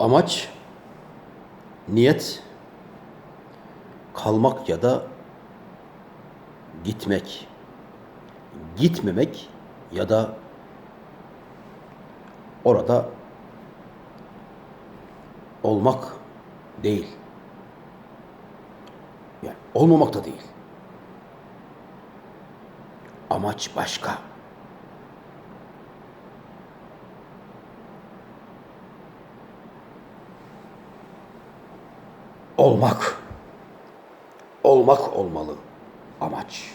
Amaç, niyet, kalmak ya da gitmek. Gitmemek ya da orada olmak değil. Yani olmamak da değil. Amaç başka. Olmak. Olmak olmalı amaç.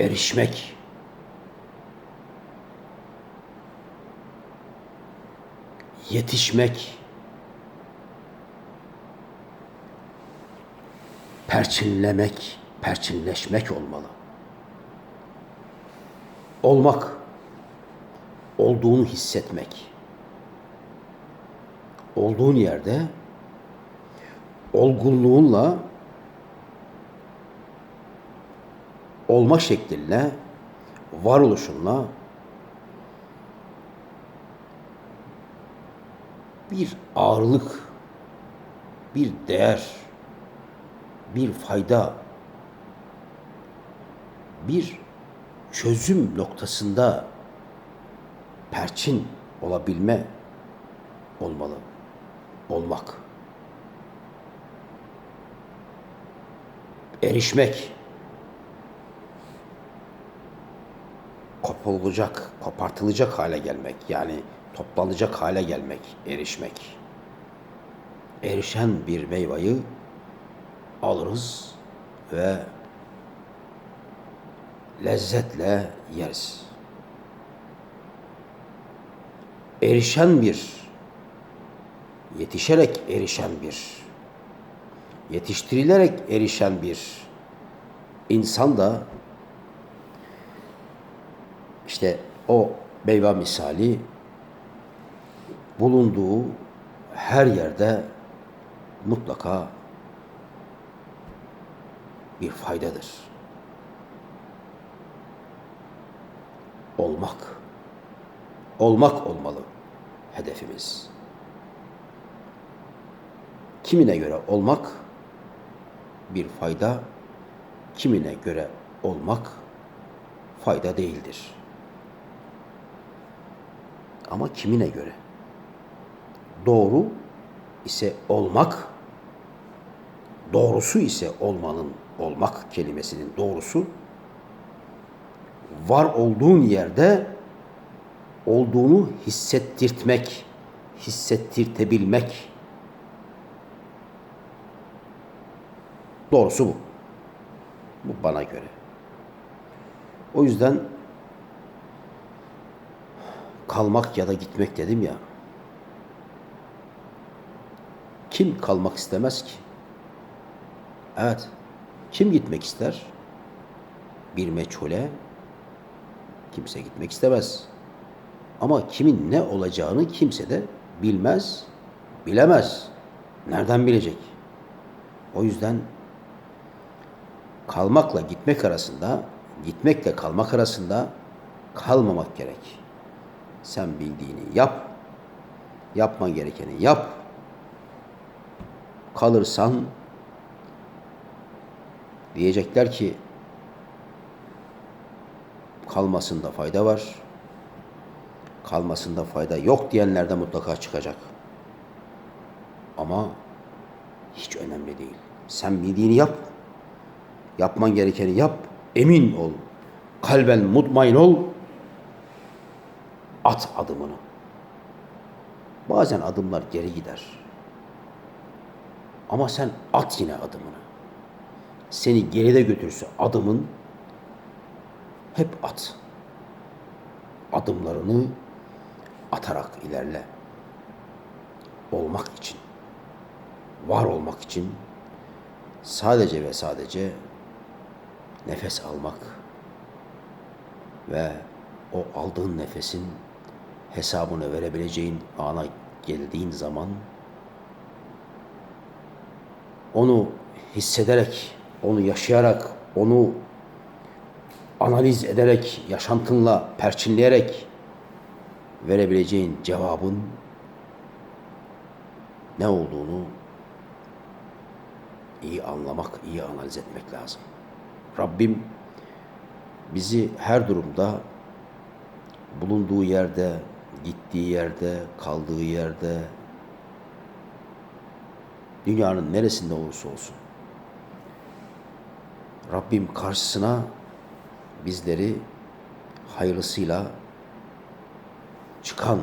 Erişmek. Yetişmek. Perçinlemek, perçinleşmek olmalı. Olmak, olduğunu hissetmek olduğun yerde olgunluğunla olma şeklinle varoluşunla bir ağırlık, bir değer, bir fayda, bir çözüm noktasında perçin olabilme olmalı olmak. Erişmek. Kopulacak, kopartılacak hale gelmek. Yani toplanacak hale gelmek, erişmek. Erişen bir meyveyi alırız ve lezzetle yeriz. Erişen bir yetişerek erişen bir, yetiştirilerek erişen bir insan da işte o meyve misali bulunduğu her yerde mutlaka bir faydadır. Olmak. Olmak olmalı hedefimiz. Kimine göre olmak bir fayda, kimine göre olmak fayda değildir. Ama kimine göre? Doğru ise olmak, doğrusu ise olmanın, olmak kelimesinin doğrusu, var olduğun yerde olduğunu hissettirtmek, hissettirtebilmek Doğrusu bu. Bu bana göre. O yüzden kalmak ya da gitmek dedim ya. Kim kalmak istemez ki? Evet. Kim gitmek ister? Bir meçhule kimse gitmek istemez. Ama kimin ne olacağını kimse de bilmez, bilemez. Nereden bilecek? O yüzden kalmakla gitmek arasında, gitmekle kalmak arasında kalmamak gerek. Sen bildiğini yap, yapman gerekeni yap. Kalırsan diyecekler ki kalmasında fayda var. Kalmasında fayda yok diyenler de mutlaka çıkacak. Ama hiç önemli değil. Sen bildiğini yap. Yapman gerekeni yap. Emin ol. Kalben mutmain ol. At adımını. Bazen adımlar geri gider. Ama sen at yine adımını. Seni geride götürse adımın hep at. Adımlarını atarak ilerle. Olmak için, var olmak için sadece ve sadece nefes almak ve o aldığın nefesin hesabını verebileceğin ana geldiğin zaman onu hissederek, onu yaşayarak, onu analiz ederek, yaşantınla perçinleyerek verebileceğin cevabın ne olduğunu iyi anlamak, iyi analiz etmek lazım. Rabbim bizi her durumda bulunduğu yerde, gittiği yerde, kaldığı yerde, dünyanın neresinde olursa olsun Rabbim karşısına bizleri hayırlısıyla çıkan,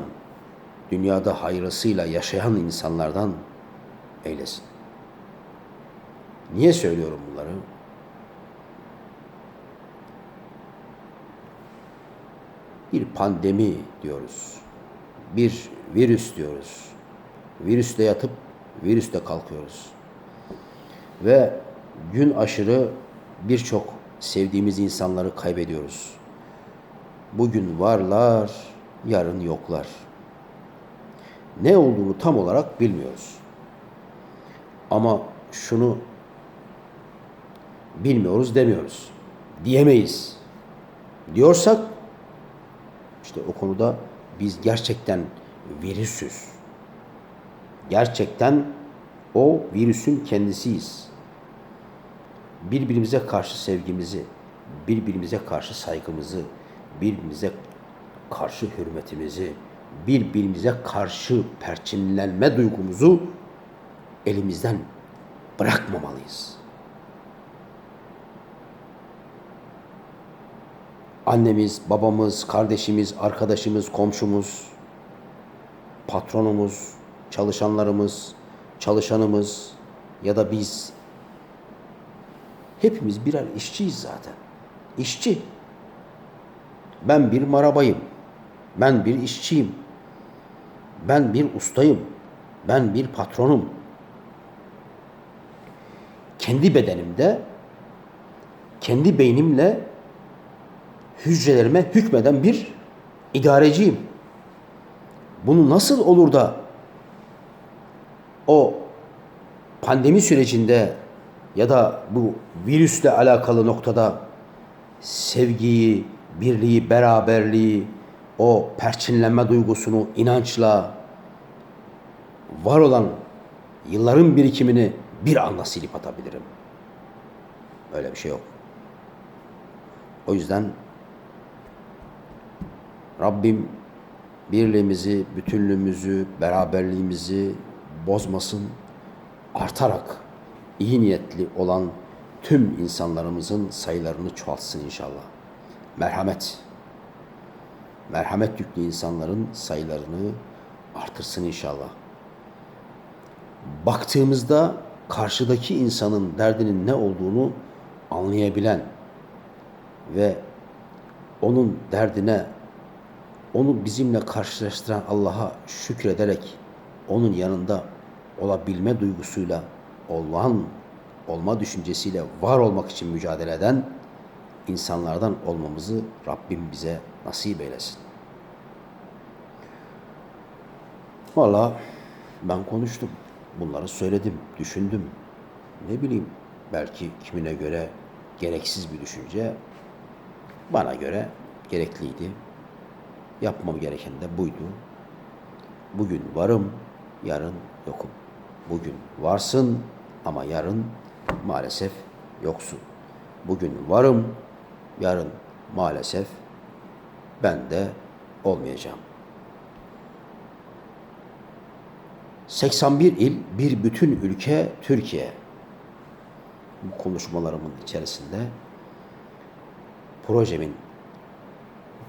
dünyada hayırlısıyla yaşayan insanlardan eylesin. Niye söylüyorum bunları? Bir pandemi diyoruz. Bir virüs diyoruz. Virüste yatıp virüste kalkıyoruz. Ve gün aşırı birçok sevdiğimiz insanları kaybediyoruz. Bugün varlar, yarın yoklar. Ne olduğunu tam olarak bilmiyoruz. Ama şunu bilmiyoruz demiyoruz. Diyemeyiz. Diyorsak işte o konuda biz gerçekten virüsüz. Gerçekten o virüsün kendisiyiz. Birbirimize karşı sevgimizi, birbirimize karşı saygımızı, birbirimize karşı hürmetimizi, birbirimize karşı perçinlenme duygumuzu elimizden bırakmamalıyız. Annemiz, babamız, kardeşimiz, arkadaşımız, komşumuz, patronumuz, çalışanlarımız, çalışanımız ya da biz hepimiz birer işçiyiz zaten. İşçi. Ben bir marabayım. Ben bir işçiyim. Ben bir ustayım. Ben bir patronum. Kendi bedenimde, kendi beynimle hücrelerime hükmeden bir idareciyim. Bunu nasıl olur da o pandemi sürecinde ya da bu virüsle alakalı noktada sevgiyi, birliği, beraberliği, o perçinlenme duygusunu inançla var olan yılların birikimini bir anda silip atabilirim. Öyle bir şey yok. O yüzden Rabbim birliğimizi, bütünlüğümüzü, beraberliğimizi bozmasın. Artarak iyi niyetli olan tüm insanlarımızın sayılarını çoğaltsın inşallah. Merhamet. Merhamet yüklü insanların sayılarını artırsın inşallah. Baktığımızda karşıdaki insanın derdinin ne olduğunu anlayabilen ve onun derdine onu bizimle karşılaştıran Allah'a şükrederek onun yanında olabilme duygusuyla olan olma düşüncesiyle var olmak için mücadele eden insanlardan olmamızı Rabbim bize nasip eylesin. Valla ben konuştum. Bunları söyledim, düşündüm. Ne bileyim belki kimine göre gereksiz bir düşünce bana göre gerekliydi. Yapmam gereken de buydu. Bugün varım, yarın yokum. Bugün varsın ama yarın maalesef yoksun. Bugün varım, yarın maalesef ben de olmayacağım. 81 il, bir bütün ülke Türkiye. Bu konuşmalarımın içerisinde projemin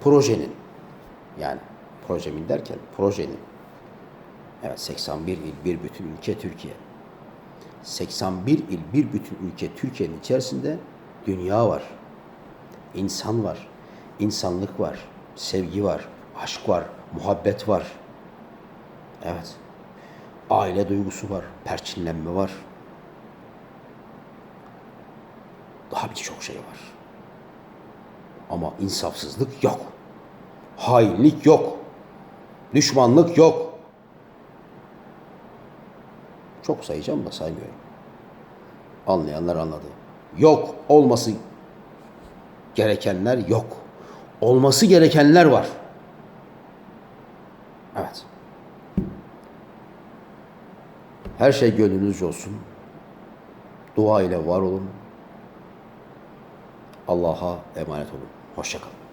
projenin yani projemin derken projenin evet 81 il bir bütün ülke Türkiye. 81 il bir bütün ülke Türkiye'nin içerisinde dünya var insan var insanlık var sevgi var aşk var muhabbet var. Evet. Aile duygusu var perçinlenme var. Daha birçok şey var. Ama insafsızlık yok. Hainlik yok. Düşmanlık yok. Çok sayacağım da saymıyorum. Anlayanlar anladı. Yok olması gerekenler yok. Olması gerekenler var. Evet. Her şey gönlünüzce olsun. Dua ile var olun. Allah'a emanet olun. Hoşçakalın.